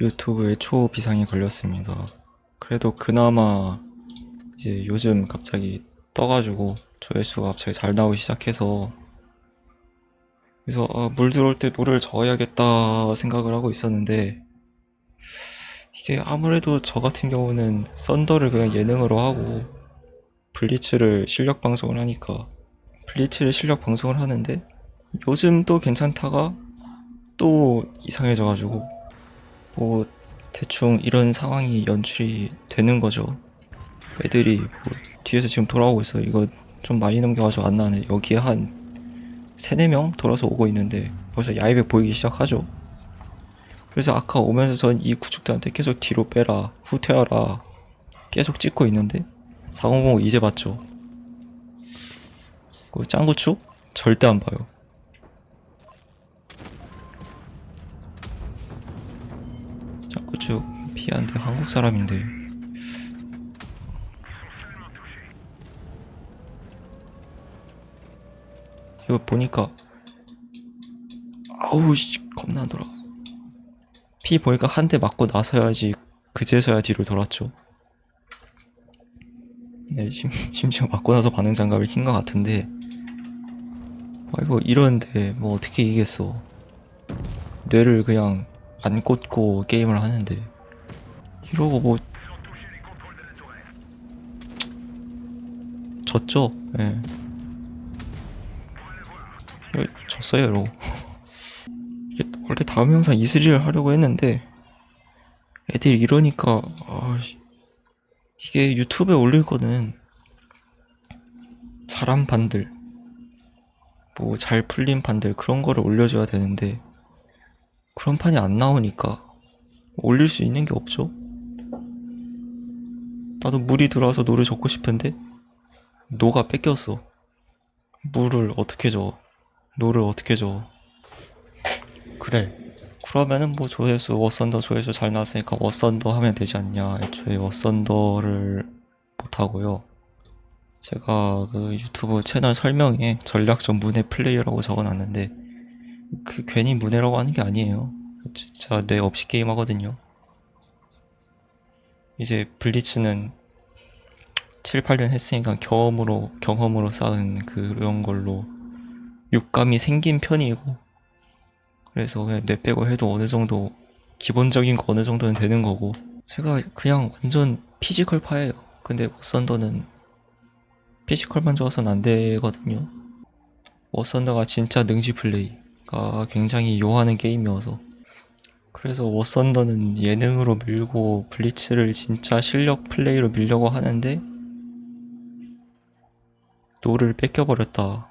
유튜브에 초비상이 걸렸습니다. 그래도 그나마 이제 요즘 갑자기 떠가지고 조회수가 갑자기 잘 나오기 시작해서 그래서 아, 물 들어올 때 노래를 적어야겠다 생각을 하고 있었는데 이게 아무래도 저 같은 경우는 썬더를 그냥 예능으로 하고 블리츠를 실력 방송을 하니까 블리츠를 실력 방송을 하는데 요즘 또 괜찮다가 또 이상해져가지고 뭐 대충 이런 상황이 연출이 되는 거죠. 애들이 뭐 뒤에서 지금 돌아오고 있어요. 이거 좀 많이 넘겨가지고 안 나네. 여기에 한 세네 명 돌아서 오고 있는데 벌써 야입에 보이기 시작하죠. 그래서 아까 오면서 전 이 구축들한테 계속 뒤로 빼라, 후퇴하라 계속 찍고 있는데 4005 이제 봤죠. 그 짱구축 절대 안 봐요. 짱구축 피한데 한국 사람인데. 이거 보니까 아우 씨 겁나 돌아 피 보니까 한 대 맞고 나서야지 그제서야 뒤를 돌았죠. 네 심, 심지어 맞고 나서 반응 장갑을 킨것 같은데. 아이고 이러는데 뭐 어떻게 이기겠어. 뇌를 그냥 안 꽂고 게임을 하는데. 이러고 뭐 졌죠? 예. 예, 졌어요 이러고. 이게 원래 다음 영상 이슬이를 하려고 했는데 애들이 이러니까 아, 씨, 이게 유튜브에 올릴 거는 잘한 판들 뭐 잘 풀린 판들 그런 거를 올려줘야 되는데 그런 판이 안 나오니까 올릴 수 있는 게 없죠. 나도 물이 들어와서 노를 젓고 싶은데 노가 뺏겼어. 물을 어떻게 줘? 노를 어떻게 줘? 그래. 그러면은 뭐 조회수 워썬더 조회수 잘 나왔으니까 워썬더 하면 되지 않냐. 애초에 워썬더를 못 하고요. 제가 그 유튜브 채널 설명에 전략적 문해 플레이어라고 적어놨는데 그 괜히 문해라고 하는 게 아니에요. 진짜 뇌 없이 게임 하거든요. 이제 블리츠는 7, 8년 했으니까 경험으로 경험으로 쌓은 그런 걸로 육감이 생긴 편이고 그래서 그냥 뇌 빼고 해도 어느 정도 기본적인 거 어느 정도는 되는 거고 제가 그냥 완전 피지컬 파예요. 근데 워썬더는 피지컬만 좋아서는 안 되거든요. 워썬더가 진짜 능지 플레이 가 굉장히 요하는 게임이어서 그래서 워썬더는 예능으로 밀고 블리츠를 진짜 실력 플레이로 밀려고 하는데 노를 뺏겨버렸다.